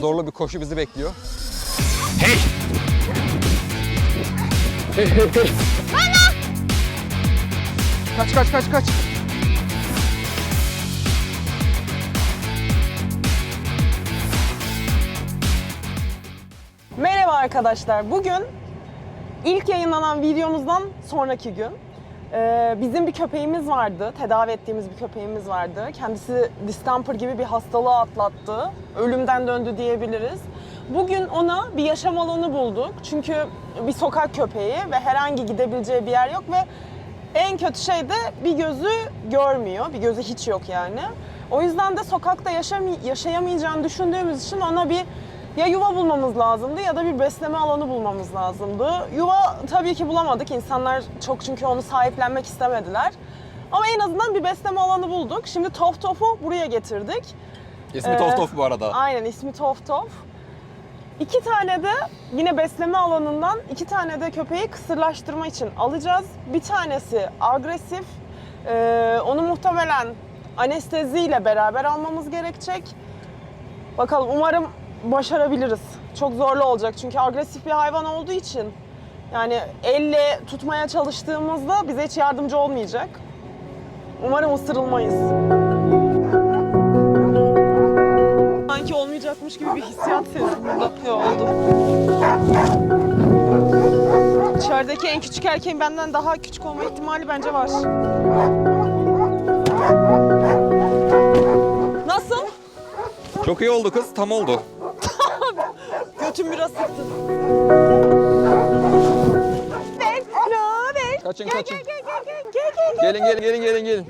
zorlu bir koşu bizi bekliyor. Kaç kaç kaç kaç. Merhaba arkadaşlar. Bugün ilk yayınlanan videomuzdan sonraki gün. Ee, bizim bir köpeğimiz vardı. Tedavi ettiğimiz bir köpeğimiz vardı. Kendisi distemper gibi bir hastalığı atlattı. Ölümden döndü diyebiliriz. Bugün ona bir yaşam alanı bulduk. Çünkü bir sokak köpeği ve herhangi gidebileceği bir yer yok ve en kötü şey de bir gözü görmüyor. Bir gözü hiç yok yani. O yüzden de sokakta yaşamay- yaşayamayacağını düşündüğümüz için ona bir ya yuva bulmamız lazımdı ya da bir besleme alanı bulmamız lazımdı. Yuva tabii ki bulamadık. İnsanlar çok çünkü onu sahiplenmek istemediler. Ama en azından bir besleme alanı bulduk. Şimdi Tof Tof'u buraya getirdik. İsmi Ee, Tof Tof bu arada. Aynen ismi Tof Tof. İki tane de yine besleme alanından iki tane de köpeği kısırlaştırma için alacağız. Bir tanesi agresif. Ee, onu muhtemelen anesteziyle beraber almamız gerekecek. Bakalım umarım başarabiliriz. Çok zorlu olacak çünkü agresif bir hayvan olduğu için yani elle tutmaya çalıştığımızda bize hiç yardımcı olmayacak. Umarım ısırılmayız. Sanki olmayacakmış gibi bir hissiyat sezdim oldu. İçerideki en küçük erkeğin benden daha küçük olma ihtimali bence var. Nasıl? Çok iyi oldu kız. Tam oldu için biraz sıktın. Kaçın kaçın. Gelin gelin gelin gelin gelin.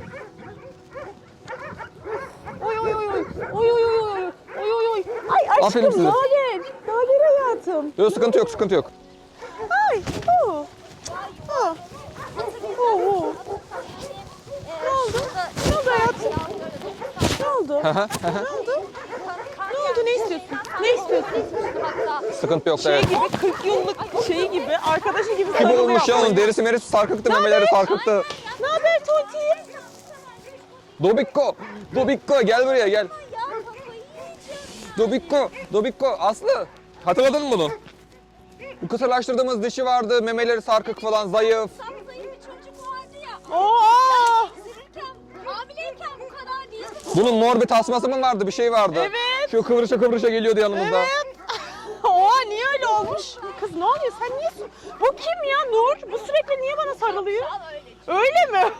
Oy oy oy oy. Oy oy oy oy. Oy oy oy. Ay aşkım Aferin size. daha gel. Daha gel hayatım. Yok sıkıntı yok sıkıntı yok. Ay. Oh. Oh. Oh. oh. Ne oldu? Ne oldu hayatım? Ne oldu? ne oldu? Oldu? Ne istiyorsun? Ne istiyorsun? Sıkıntı yok Şey evet. gibi 40 yıllık şey gibi, arkadaşı gibi Gibi sarılıyor. olmuş ya onun derisi merisi sarkıktı memeleri sarkıktı. Ne haber Tonti? Dobikko, Dobikko gel buraya gel. Dobikko, Dobikko Aslı. Hatırladın mı bunu? Bu kısırlaştırdığımız dişi vardı, memeleri sarkık falan, zayıf. Zayıf bir çocuk vardı ya. Oo! Üzülürken, hamileyken bu kadar değil. Bunun mor bir tasması mı vardı, bir şey vardı. Evet. Şu kıvrışa kıvrışa geliyordu yanımızda. Evet. Oha niye öyle olmuş? Kız ne oluyor? Sen niye... Bu kim ya Nur? Bu sürekli niye bana sarılıyor? Öyle mi?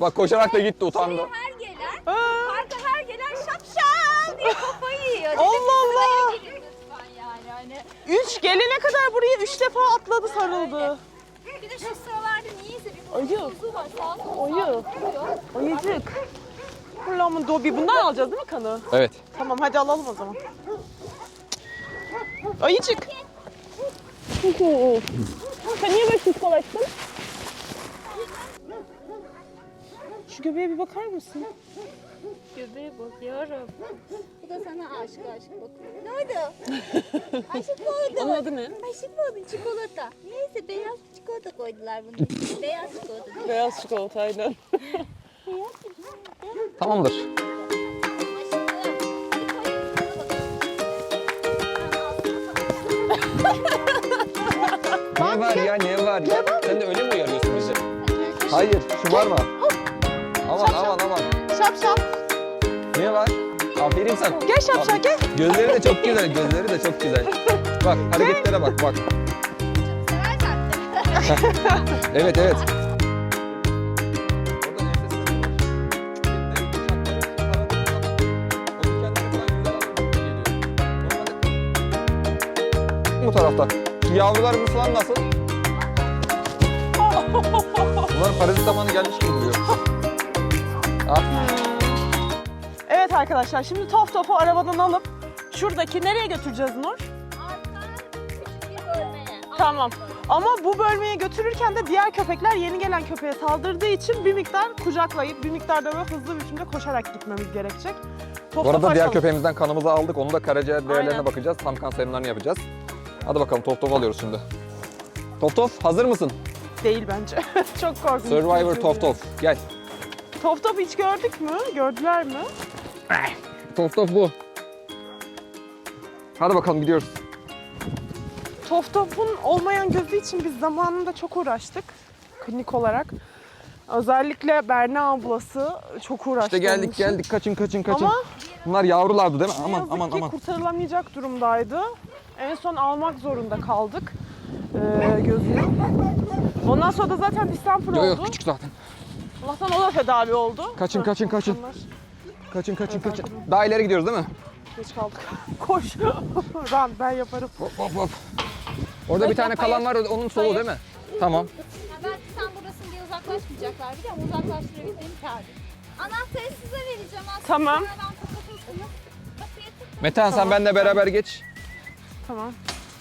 Bak koşarak da gitti utandı. Her gelen, Ha. parka her gelen şapşal diye kafayı yiyor. Dedim Allah sıraya Allah. girin lütfen yani. Hani. Üç gelene kadar buraya üç defa atladı sarıldı. Bir de şu sıralarda niyeyse bir Ayı. bozuğu var. Sağ sola Ayı. saldırıyor. Ayıcık. Kulağımın dobi. Bundan alacağız değil mi kanı? Evet. Tamam hadi alalım o zaman. Ayıcık. Sen niye böyle şişkolaştın? Şu göbeğe bir bakar mısın? Göbeğe bakıyorum. Bu da sana aşık aşık bakıyor. Ne oldu? aşık mı oldun? Onun adı ne? Aşık mı oldun? Çikolata. Neyse beyaz çikolata koydular bunun içine. Beyaz çikolata. Beyaz çikolata aynen. Tamamdır. Ne var ya ne var ya? Sen de öyle mi uyarıyorsun bizi? Hayır şu var mı? Aman aman aman. Şap şap. Ne var? Aferin sen. Gel şap şap gel. Gözleri de çok güzel, gözleri de çok güzel. Bak hareketlere bak bak. Evet evet. Yavrularımız falan nasıl? Bunlar parazit zamanı gelmiş gibi duruyor. Ah, Evet arkadaşlar şimdi Tof Tof'u arabadan alıp şuradaki nereye götüreceğiz Nur? Tamam. Ama bu bölmeye götürürken de diğer köpekler yeni gelen köpeğe saldırdığı için bir miktar kucaklayıp bir miktar da böyle hızlı bir biçimde koşarak gitmemiz gerekecek. Tof Bu arada diğer köpeğimizden kanımızı aldık. Onu da karaciğer değerlerine Aynen. bakacağız. Tam kan sayımlarını yapacağız. Hadi bakalım Top Top alıyoruz şimdi. Top Top hazır mısın? Değil bence. Çok korkunç. Survivor Top. Top. Gel. Tof Top hiç gördük mü? Gördüler mi? Top Top bu. Hadi bakalım gidiyoruz. Tof Tof'un olmayan gözü için biz zamanında çok uğraştık klinik olarak. Özellikle Berna ablası çok uğraştı. İşte onun geldik için. geldik kaçın kaçın kaçın. Ama Bunlar yavrulardı değil mi? ne Aman yazık aman ki aman. kurtarılamayacak durumdaydı. En son almak zorunda kaldık ee, gözünü. Ondan sonra da zaten distemper Yok oldu. yok küçük zaten. Allah'tan o da tedavi oldu. Kaçın, kaçın, kaçın. Kaçın kaçın kaçın. Daha ileri gidiyoruz değil mi? Geç kaldık. Koş. Run ben yaparım. Hop hop hop. Orada bir tane kalan var onun solu değil mi? Tamam. Ha, belki sen buradasın diye uzaklaşmayacaklar biliyor musun? Uzaklaştırabildiğim kârdır. Anahtarı size vereceğim aslında. Tamam. Metehan sen benimle beraber geç. Tamam.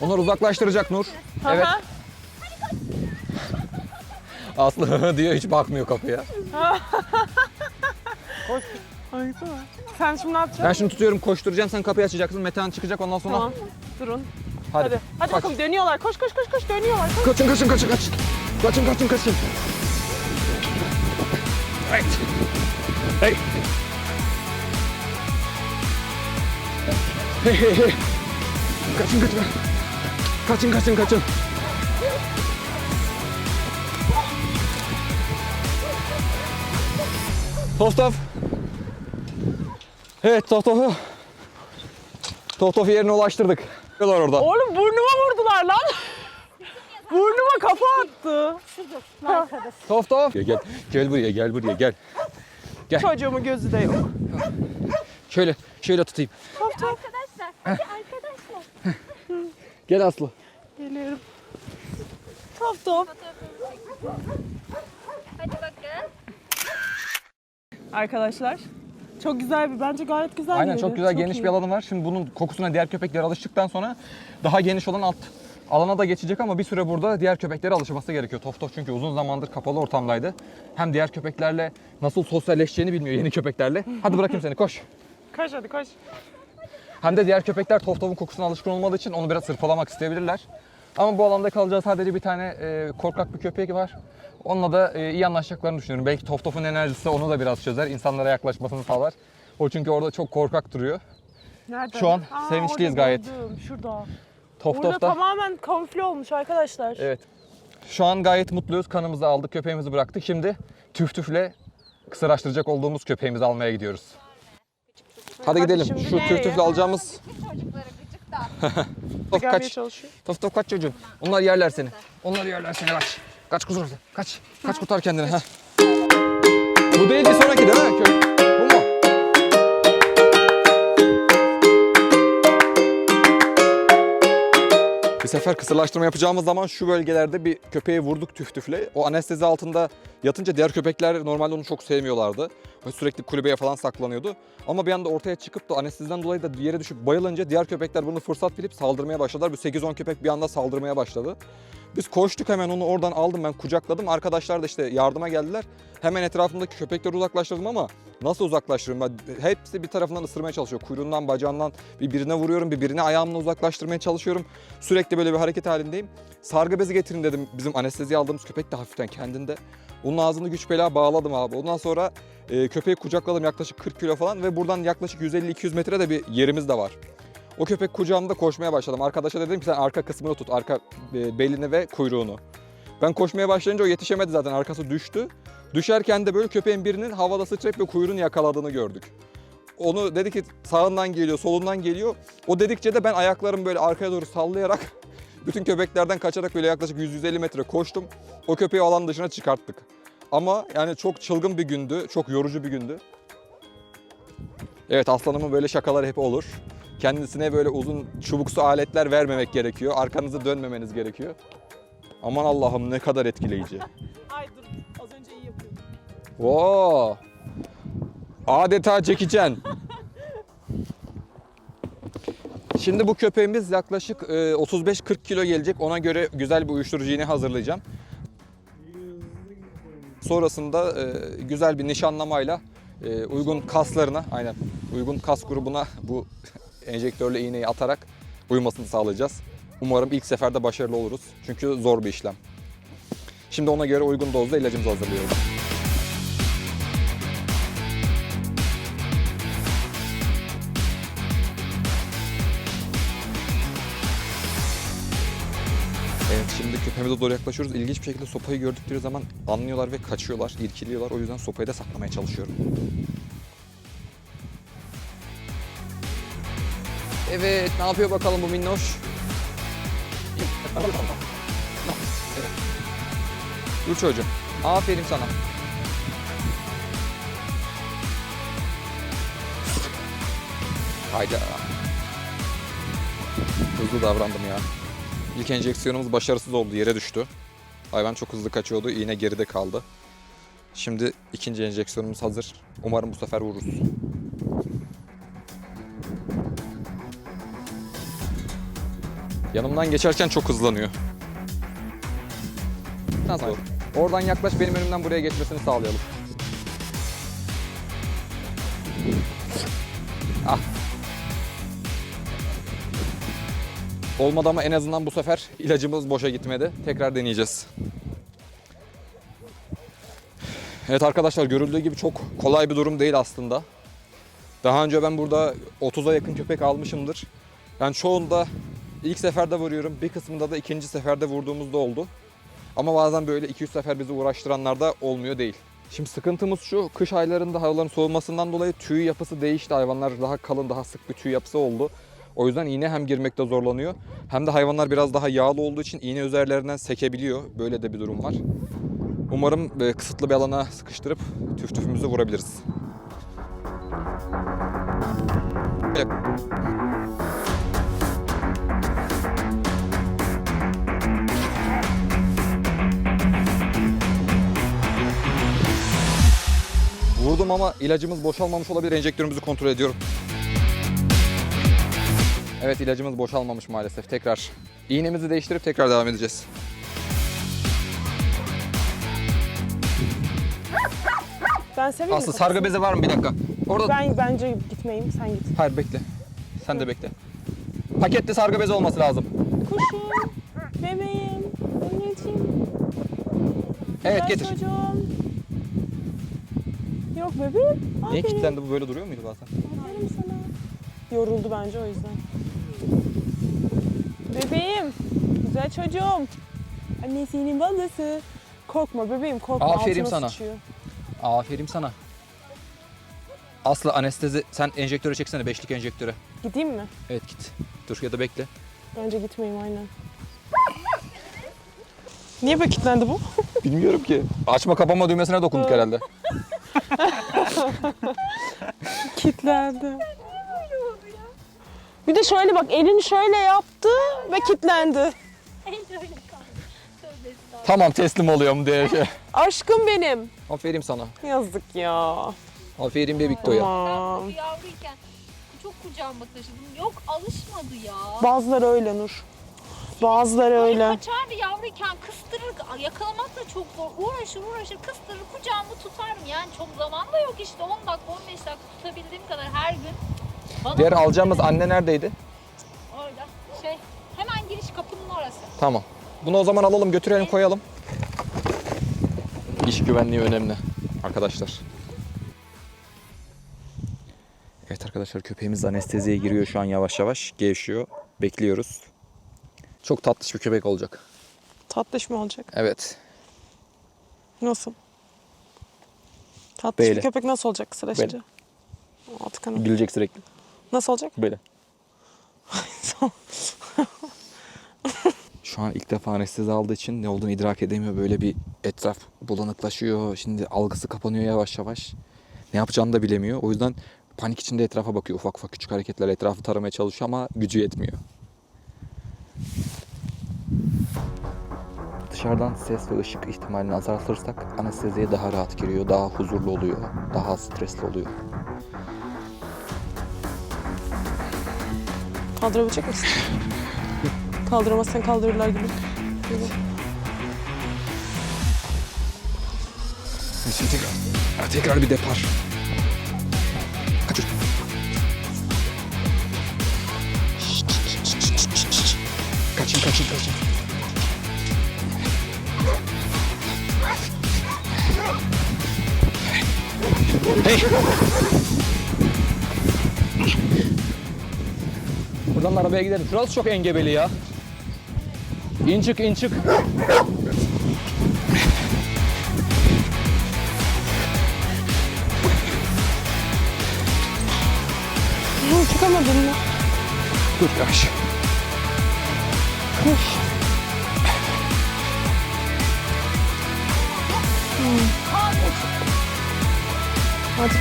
Onlar uzaklaştıracak Nur. Evet. Aslı diyor hiç bakmıyor kapıya. Ay, tamam. Sen şimdi ne yapacaksın? Ben şimdi tutuyorum koşturacağım sen kapıyı açacaksın. Metehan çıkacak ondan sonra. Tamam. Durun. Hadi. Hadi. Hadi Kaç. bakalım dönüyorlar. Koş koş koş koş dönüyorlar. Koş. Kaçın kaçın kaçın kaçın. Kaçın kaçın kaçın. Evet. Hey. Hey hey hey. Kaçın kaçın. Kaçın kaçın kaçın. Tof tof. Evet tof tofu. Tof tofu yerine ulaştırdık. Bakıyorlar orada. Oğlum burnuma vurdular lan. Burnuma kafa attı. Tof tof. Gel gel. Gel buraya gel buraya gel. Çocuğumun gözü de yok. Şöyle şöyle tutayım. Hadi arkadaşlar. Gel Aslı. Geliyorum. Top top. Hadi bakın. Arkadaşlar. Çok güzel bir, bence gayet güzel bir Aynen yeri. çok güzel geniş iyi. bir alanı var. Şimdi bunun kokusuna diğer köpekler alıştıktan sonra daha geniş olan alt alana da geçecek ama bir süre burada diğer köpeklere alışması gerekiyor. Tof Tof çünkü uzun zamandır kapalı ortamdaydı. Hem diğer köpeklerle nasıl sosyalleşeceğini bilmiyor yeni köpeklerle. Hadi bırakayım seni koş. Koş hadi koş. Hem de diğer köpekler Tof Tof'un kokusuna alışkın olmadığı için onu biraz hırpalamak isteyebilirler. Ama bu alanda kalacağı sadece bir tane e, korkak bir köpek var. Onunla da e, iyi anlaşacaklarını düşünüyorum. Belki Tof Tof'un enerjisi onu da biraz çözer. insanlara yaklaşmasını sağlar. O çünkü orada çok korkak duruyor. Nerede? Şu an Aa, sevinçliyiz orada gayet. gördüm, Şurada. Burada tamamen kamufle olmuş arkadaşlar. Evet. Şu an gayet mutluyuz. Kanımızı aldık, köpeğimizi bıraktık. Şimdi tüf tüfle kısırlaştıracak olduğumuz köpeğimizi almaya gidiyoruz. Hadi gidelim. şimdi Şu nereye? tüf tüfle alacağımız Bütün çocuklara gıcık da. Tof Gelmeye kaç. çalışıyor. Tof tof kaç çocuğum. Onlar yerler seni. Onlar yerler seni kaç. Kaç kuzum sen. Kaç. Kaç kurtar kendini. ha. Bu değil bir sonraki değil mi? Kö- Bir sefer kısırlaştırma yapacağımız zaman şu bölgelerde bir köpeği vurduk tüf tüfle. O anestezi altında yatınca diğer köpekler normalde onu çok sevmiyorlardı. O Sürekli kulübeye falan saklanıyordu. Ama bir anda ortaya çıkıp da anesteziden dolayı da yere düşüp bayılınca diğer köpekler bunu fırsat bilip saldırmaya başladılar. Bu 8-10 köpek bir anda saldırmaya başladı. Biz koştuk hemen onu oradan aldım ben kucakladım. Arkadaşlar da işte yardıma geldiler. Hemen etrafımdaki köpekleri uzaklaştırdım ama nasıl uzaklaştırırım? Ben, hepsi bir tarafından ısırmaya çalışıyor. Kuyruğundan, bacağından bir birine vuruyorum, bir birine ayağımla uzaklaştırmaya çalışıyorum. Sürekli böyle bir hareket halindeyim. Sargı bezi getirin dedim. Bizim anestezi aldığımız köpek de hafiften kendinde. Onun ağzını güç bela bağladım abi. Ondan sonra e, köpeği kucakladım yaklaşık 40 kilo falan ve buradan yaklaşık 150-200 metre de bir yerimiz de var. O köpek kucağımda koşmaya başladım. Arkadaşa dedim ki sen arka kısmını tut, arka e, belini ve kuyruğunu. Ben koşmaya başlayınca o yetişemedi zaten, arkası düştü. Düşerken de böyle köpeğin birinin havada sıçrayıp ve kuyruğunu yakaladığını gördük. Onu dedi ki sağından geliyor, solundan geliyor. O dedikçe de ben ayaklarımı böyle arkaya doğru sallayarak bütün köpeklerden kaçarak böyle yaklaşık 100-150 metre koştum. O köpeği alan dışına çıkarttık. Ama yani çok çılgın bir gündü, çok yorucu bir gündü. Evet aslanımın böyle şakaları hep olur. Kendisine böyle uzun çubuksu aletler vermemek gerekiyor. Arkanızı dönmemeniz gerekiyor. Aman Allah'ım ne kadar etkileyici. Ay dur az önce iyi yapıyordum. Oo. Adeta çekicen. Şimdi bu köpeğimiz yaklaşık e, 35-40 kilo gelecek. Ona göre güzel bir uyuşturucu iğne hazırlayacağım. Sonrasında e, güzel bir nişanlamayla e, uygun kaslarına, aynen uygun kas grubuna bu enjektörle iğneyi atarak uyumasını sağlayacağız. Umarım ilk seferde başarılı oluruz. Çünkü zor bir işlem. Şimdi ona göre uygun dozda ilacımızı hazırlıyoruz. Evet şimdi küpemize doğru yaklaşıyoruz. İlginç bir şekilde sopayı gördükleri zaman anlıyorlar ve kaçıyorlar, irkiliyorlar. O yüzden sopayı da saklamaya çalışıyorum. Evet, ne yapıyor bakalım bu minnoş? Dur çocuğum. Aferin sana. Hayda. Hızlı davrandım ya. İlk enjeksiyonumuz başarısız oldu, yere düştü. Hayvan çok hızlı kaçıyordu, iğne geride kaldı. Şimdi ikinci enjeksiyonumuz hazır. Umarım bu sefer vururuz. Yanımdan geçerken çok hızlanıyor. Nasıl? Oradan yaklaş benim önümden buraya geçmesini sağlayalım. Ah. Olmadı ama en azından bu sefer ilacımız boşa gitmedi. Tekrar deneyeceğiz. Evet arkadaşlar görüldüğü gibi çok kolay bir durum değil aslında. Daha önce ben burada 30'a yakın köpek almışımdır. Ben çoğunda ilk seferde vuruyorum. Bir kısmında da ikinci seferde vurduğumuzda oldu. Ama bazen böyle 200 sefer bizi uğraştıranlar da olmuyor değil. Şimdi sıkıntımız şu, kış aylarında havaların soğumasından dolayı tüy yapısı değişti. Hayvanlar daha kalın, daha sık bir tüy yapısı oldu. O yüzden iğne hem girmekte zorlanıyor hem de hayvanlar biraz daha yağlı olduğu için iğne üzerlerinden sekebiliyor. Böyle de bir durum var. Umarım e, kısıtlı bir alana sıkıştırıp tüf tüfümüzü vurabiliriz. Evet. Vurdum ama ilacımız boşalmamış olabilir. Enjektörümüzü kontrol ediyorum. Evet ilacımız boşalmamış maalesef. Tekrar iğnemizi değiştirip tekrar devam edeceğiz. Ben seveyim Aslı sargı bezi var mı bir dakika? Orada Ben bence gitmeyeyim sen git. Hayır bekle. Sen de bekle. Paketli sargı bezi olması lazım. Kuşum, bebeğim, anneciğim. Evet güzel getir. Çocuğum. Yok bebeğim. Niye Aferin. kilitlendi bu böyle duruyor muydu? Aferin sana. Yoruldu bence o yüzden. Bebeğim, güzel çocuğum. Annesinin balası. Korkma bebeğim korkma. Aferin altına sana. sıçıyor. Aferin sana. Aslı anestezi sen enjektöre çeksene beşlik enjektöre. Gideyim mi? Evet git. Dur ya da bekle. Bence gitmeyeyim aynen. Niye böyle kilitlendi bu? Bilmiyorum ki. Açma kapama düğmesine dokunduk herhalde. Kilitlendi. Bir de şöyle bak elini şöyle yaptı ve kilitlendi. El öyle kaldı. Tövbe estağfurullah. Tamam teslim oluyorum diye şey. Aşkım benim. Aferin sana. Yazık ya. Aferin bebiktoya. Tamam. Ben bu yavruyken çok kucağıma taşıdım. Yok alışmadı ya. Bazıları öyle Nur. Bazıları öyle. kaçardı yavruyken kıstırır. Yakalamak da çok zor. Uğraşır uğraşır kıstırır kucağımı tutarım. Yani çok zaman da yok işte 10 dakika 15 dakika tutabildiğim kadar her gün. Bana Diğer alacağımız anne neredeydi? Orada şey hemen giriş kapının orası. Tamam. Bunu o zaman alalım götürelim koyalım. İş güvenliği önemli arkadaşlar. Evet arkadaşlar köpeğimiz anesteziye giriyor şu an yavaş yavaş. Gevşiyor. Bekliyoruz. Çok tatlış bir köpek olacak. Tatlış mı olacak? Evet. Nasıl? Tatlış Böyle. bir köpek nasıl olacak sıraşınca? Artık hanım. Gülecek sürekli. Nasıl olacak? Böyle. Şu an ilk defa anestezi aldığı için ne olduğunu idrak edemiyor. Böyle bir etraf bulanıklaşıyor. Şimdi algısı kapanıyor yavaş yavaş. Ne yapacağını da bilemiyor. O yüzden panik içinde etrafa bakıyor. Ufak ufak küçük hareketlerle etrafı taramaya çalışıyor ama gücü yetmiyor. Dışarıdan ses ve ışık ihtimalini azaltırsak anesteziye daha rahat giriyor, daha huzurlu oluyor, daha stresli oluyor. Kaldırabilecek misin? Kaldıramazsan kaldırırlar gibi. Gibi. Şimdi tekrar, tekrar bir depar. Kaçır. Kaçın kaçın kaçın. Hey! Buradan arabaya gidelim. Şurası çok engebeli ya. İn çık in çık. Çıkamadın mı? Dur yavaş.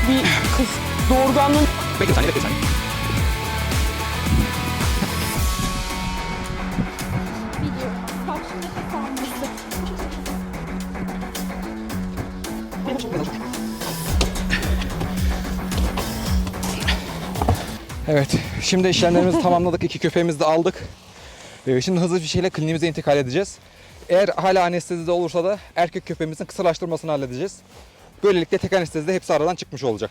Bir kız doğurganlığın Bekle saniye bekle saniye. Evet, şimdi işlemlerimizi tamamladık. İki köpeğimizi de aldık. Ee, Şimdi hızlı bir şekilde kliniğimize intikal edeceğiz. Eğer hala anestezide olursa da erkek köpeğimizin kısırlaştırmasını halledeceğiz. Böylelikle tek anestezide hepsi aradan çıkmış olacak.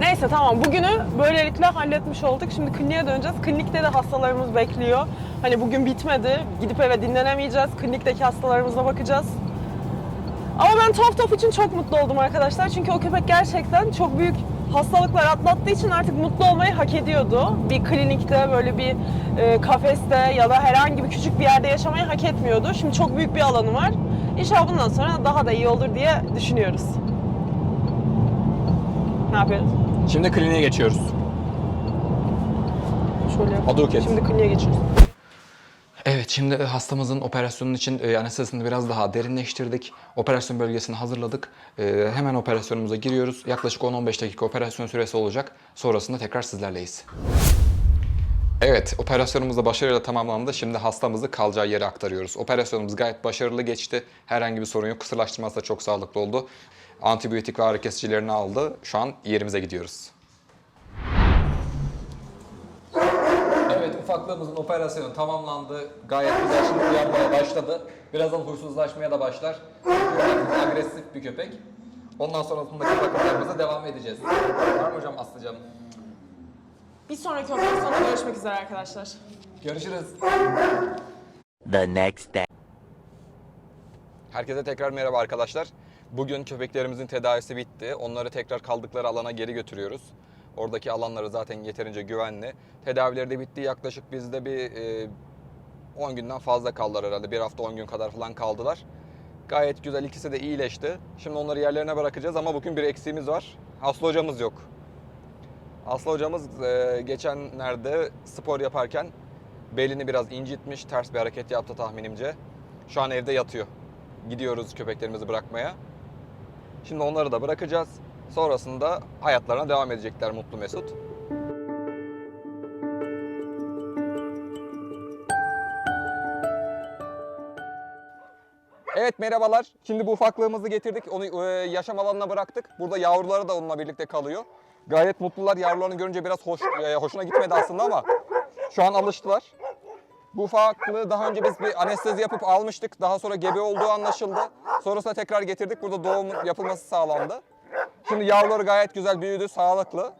Neyse tamam bugünü böylelikle halletmiş olduk. Şimdi kliniğe döneceğiz. Klinikte de hastalarımız bekliyor. Hani bugün bitmedi. Gidip eve dinlenemeyeceğiz. Klinikteki hastalarımıza bakacağız. Ama ben Top Top için çok mutlu oldum arkadaşlar. Çünkü o köpek gerçekten çok büyük hastalıklar atlattığı için artık mutlu olmayı hak ediyordu. Bir klinikte böyle bir e, kafeste ya da herhangi bir küçük bir yerde yaşamayı hak etmiyordu. Şimdi çok büyük bir alanı var. İnşallah bundan sonra daha da iyi olur diye düşünüyoruz. Ne yapıyoruz? Şimdi kliniğe geçiyoruz. Şöyle yapalım. Şimdi kliniğe geçiyoruz. Evet, şimdi hastamızın operasyonun için e, anestezisini biraz daha derinleştirdik. Operasyon bölgesini hazırladık. E, hemen operasyonumuza giriyoruz. Yaklaşık 10-15 dakika operasyon süresi olacak. Sonrasında tekrar sizlerleyiz. Evet, operasyonumuz da başarıyla tamamlandı. Şimdi hastamızı kalacağı yere aktarıyoruz. Operasyonumuz gayet başarılı geçti. Herhangi bir sorun yok. Kısırlaştırması da çok sağlıklı oldu. Antibiyotik ve ağrı kesicilerini aldı. Şu an yerimize gidiyoruz. Ufaklığımızın operasyonu tamamlandı. Gayet güzel şimdi uyanmaya başladı. Birazdan huysuzlaşmaya da başlar. Agresif bir köpek. Ondan sonrasındaki bakımlarımıza devam edeceğiz. Var mı hocam Aslıcan? Bir sonraki operasyonda görüşmek üzere arkadaşlar. Görüşürüz. the next day. Herkese tekrar merhaba arkadaşlar. Bugün köpeklerimizin tedavisi bitti. Onları tekrar kaldıkları alana geri götürüyoruz. Oradaki alanları zaten yeterince güvenli. Tedavileri de bitti. Yaklaşık bizde bir e, 10 günden fazla kaldılar herhalde. Bir hafta 10 gün kadar falan kaldılar. Gayet güzel. ikisi de iyileşti. Şimdi onları yerlerine bırakacağız ama bugün bir eksiğimiz var. Aslı hocamız yok. Aslı hocamız e, geçenlerde spor yaparken belini biraz incitmiş. Ters bir hareket yaptı tahminimce. Şu an evde yatıyor. Gidiyoruz köpeklerimizi bırakmaya. Şimdi onları da bırakacağız. Sonrasında hayatlarına devam edecekler Mutlu Mesut. Evet merhabalar. Şimdi bu ufaklığımızı getirdik. Onu e, yaşam alanına bıraktık. Burada yavruları da onunla birlikte kalıyor. Gayet mutlular. Yavrularını görünce biraz hoş, e, hoşuna gitmedi aslında ama şu an alıştılar. Bu ufaklığı daha önce biz bir anestezi yapıp almıştık. Daha sonra gebe olduğu anlaşıldı. Sonrasında tekrar getirdik. Burada doğum yapılması sağlandı. Şimdi yavruları gayet güzel büyüdü, sağlıklı.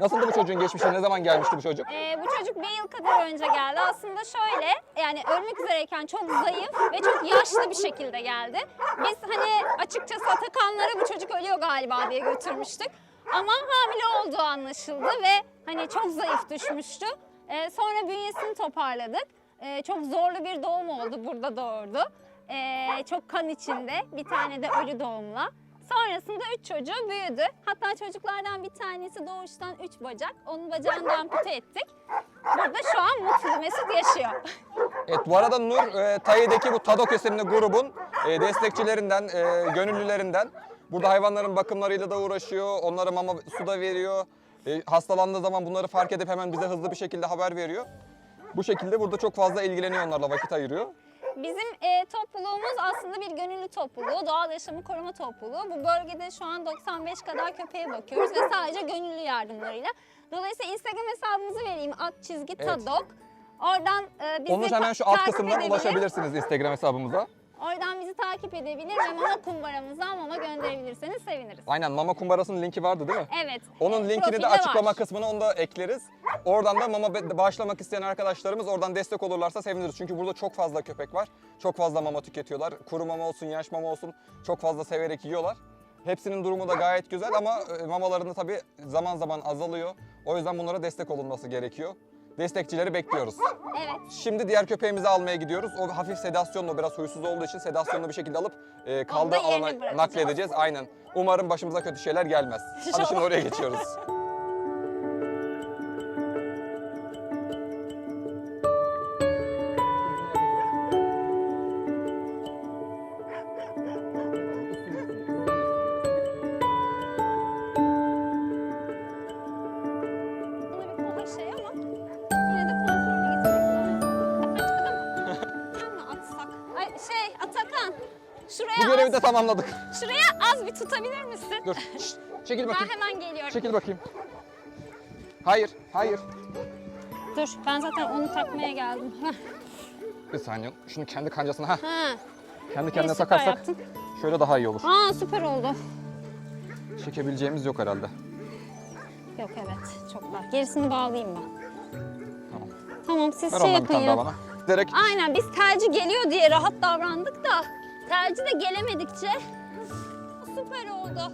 Nasıldı bu çocuğun geçmişi? Ne zaman gelmişti bu çocuk? Ee, bu çocuk bir yıl kadar önce geldi. Aslında şöyle yani ölmek üzereyken çok zayıf ve çok yaşlı bir şekilde geldi. Biz hani açıkçası Atakanlara bu çocuk ölüyor galiba diye götürmüştük. Ama hamile olduğu anlaşıldı ve hani çok zayıf düşmüştü. Ee, sonra bünyesini toparladık. Ee, çok zorlu bir doğum oldu. Burada doğurdu. Ee, çok kan içinde. Bir tane de ölü doğumla. Sonrasında üç çocuğu büyüdü. Hatta çocuklardan bir tanesi doğuştan üç bacak. Onun bacağını da ampute ettik. Burada şu an mutlu Mesut yaşıyor. Evet bu arada Nur e, Tayi'deki bu Tadok isimli grubun e, destekçilerinden, e, gönüllülerinden. Burada hayvanların bakımlarıyla da uğraşıyor. Onlara mama su da veriyor. E, hastalandığı zaman bunları fark edip hemen bize hızlı bir şekilde haber veriyor. Bu şekilde burada çok fazla ilgileniyor onlarla vakit ayırıyor. Bizim e, topluluğumuz aslında bir gönüllü topluluğu, doğal yaşamı koruma topluluğu. Bu bölgede şu an 95 kadar köpeğe bakıyoruz ve sadece gönüllü yardımlarıyla. Dolayısıyla Instagram hesabımızı vereyim, alt çizgi tadok. Oradan e, bizi Onun hemen şu alt takip kısımdan edebilir. ulaşabilirsiniz Instagram hesabımıza. Oradan bizi takip edebilir ve mama kumbaramızdan mama gönderebilirseniz seviniriz. Aynen mama kumbarasının linki vardı değil mi? Evet. Onun e, linkini de açıklama var. kısmına onu da ekleriz. Oradan da mama başlamak isteyen arkadaşlarımız oradan destek olurlarsa seviniriz. Çünkü burada çok fazla köpek var. Çok fazla mama tüketiyorlar. Kuru mama olsun, yaş mama olsun çok fazla severek yiyorlar. Hepsinin durumu da gayet güzel ama e, mamalarında tabii zaman zaman azalıyor. O yüzden bunlara destek olunması gerekiyor. Destekçileri bekliyoruz. Evet. Şimdi diğer köpeğimizi almaya gidiyoruz. O hafif sedasyonla o biraz huysuz olduğu için sedasyonlu bir şekilde alıp e, kaldığı yerine alana bırakacağız. nakledeceğiz. Aynen. Umarım başımıza kötü şeyler gelmez. Hadi şimdi oraya geçiyoruz. tamamladık. şuraya az bir tutabilir misin? Dur. şşt, çekil Ben bakayım. hemen geliyorum. Çekil bakayım. Hayır, hayır. Dur ben zaten onu takmaya geldim. Bir saniye. Şunu kendi kancasına ha. Ha. Kendi iyi, kendine süper takarsak yaptın. şöyle daha iyi olur. Aa süper oldu. Çekebileceğimiz yok herhalde. Yok evet çok var. Gerisini bağlayayım ben. Tamam. Tamam siz Ver şey yapın ya. bana. Direkt Aynen biz telci geliyor diye rahat davrandık da telci de gelemedikçe süper oldu.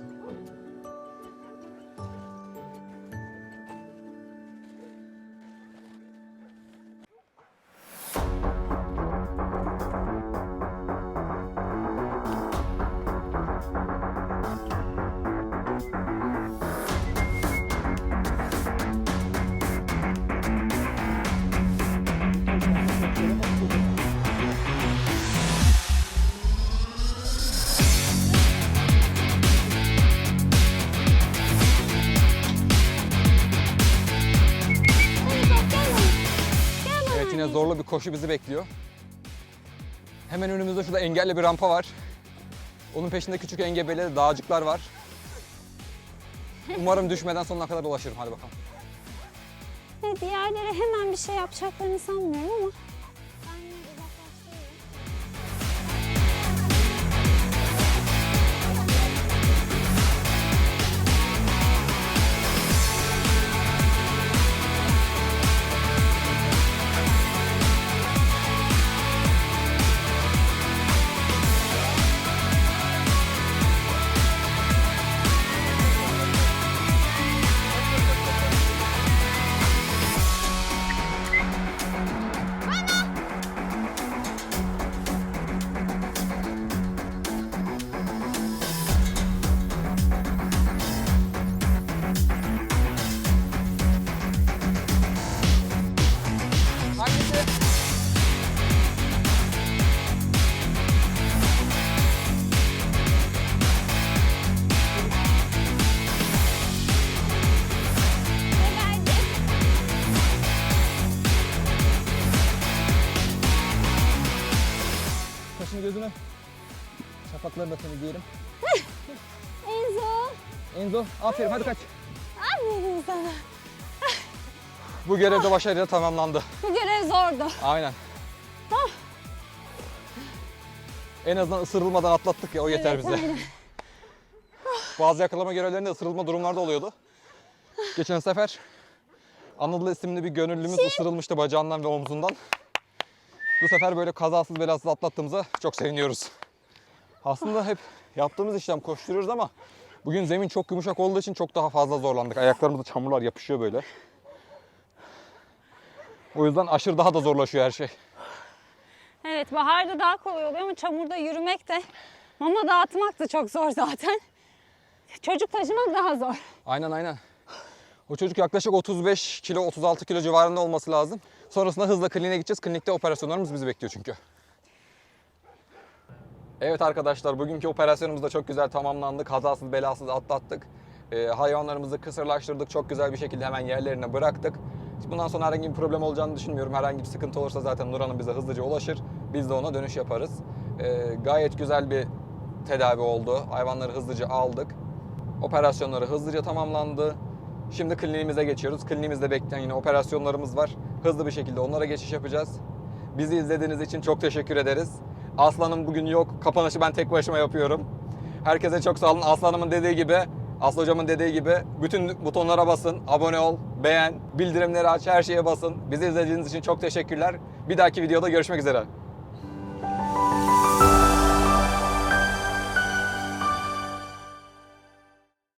Evet yine zorlu bir koşu bizi bekliyor. Hemen önümüzde şurada engelli bir rampa var. Onun peşinde küçük engebeli dağcıklar var. Umarım düşmeden sonuna kadar ulaşırım. Hadi bakalım. Ve diğerleri hemen bir şey yapacaklarını sanmıyorum ama. Enzo aferin hadi kaç. Aferin sana. Bu görev de başarıyla tamamlandı. Bu görev zordu. Aynen. En azından ısırılmadan atlattık ya o yeter Evet, bize. aynen. Bazı yakalama görevlerinde ısırılma durumlarda oluyordu. Geçen sefer Anadolu isimli bir gönüllümüz ısırılmıştı bacağından ve omzundan. Bu sefer böyle kazasız belasız atlattığımıza çok seviniyoruz. Aslında hep yaptığımız işlem koşturuyoruz ama bugün zemin çok yumuşak olduğu için çok daha fazla zorlandık. Ayaklarımıza çamurlar yapışıyor böyle. O yüzden aşırı daha da zorlaşıyor her şey. Evet baharda daha kolay oluyor ama çamurda yürümek de mama dağıtmak da çok zor zaten. Çocuk taşımak daha zor. Aynen aynen. O çocuk yaklaşık 35 kilo 36 kilo civarında olması lazım. Sonrasında hızla kliniğe gideceğiz. Klinikte operasyonlarımız bizi bekliyor çünkü. Evet arkadaşlar bugünkü operasyonumuz da çok güzel tamamlandı. Kazasız belasız atlattık. Ee, hayvanlarımızı kısırlaştırdık. Çok güzel bir şekilde hemen yerlerine bıraktık. Bundan sonra herhangi bir problem olacağını düşünmüyorum. Herhangi bir sıkıntı olursa zaten Nur Hanım bize hızlıca ulaşır. Biz de ona dönüş yaparız. Ee, gayet güzel bir tedavi oldu. Hayvanları hızlıca aldık. Operasyonları hızlıca tamamlandı. Şimdi kliniğimize geçiyoruz. Kliniğimizde bekleyen yine operasyonlarımız var. Hızlı bir şekilde onlara geçiş yapacağız. Bizi izlediğiniz için çok teşekkür ederiz. Aslanım bugün yok. Kapanışı ben tek başıma yapıyorum. Herkese çok sağ olun. Aslanımın dediği gibi, Aslı hocamın dediği gibi bütün butonlara basın. Abone ol, beğen, bildirimleri aç, her şeye basın. Bizi izlediğiniz için çok teşekkürler. Bir dahaki videoda görüşmek üzere.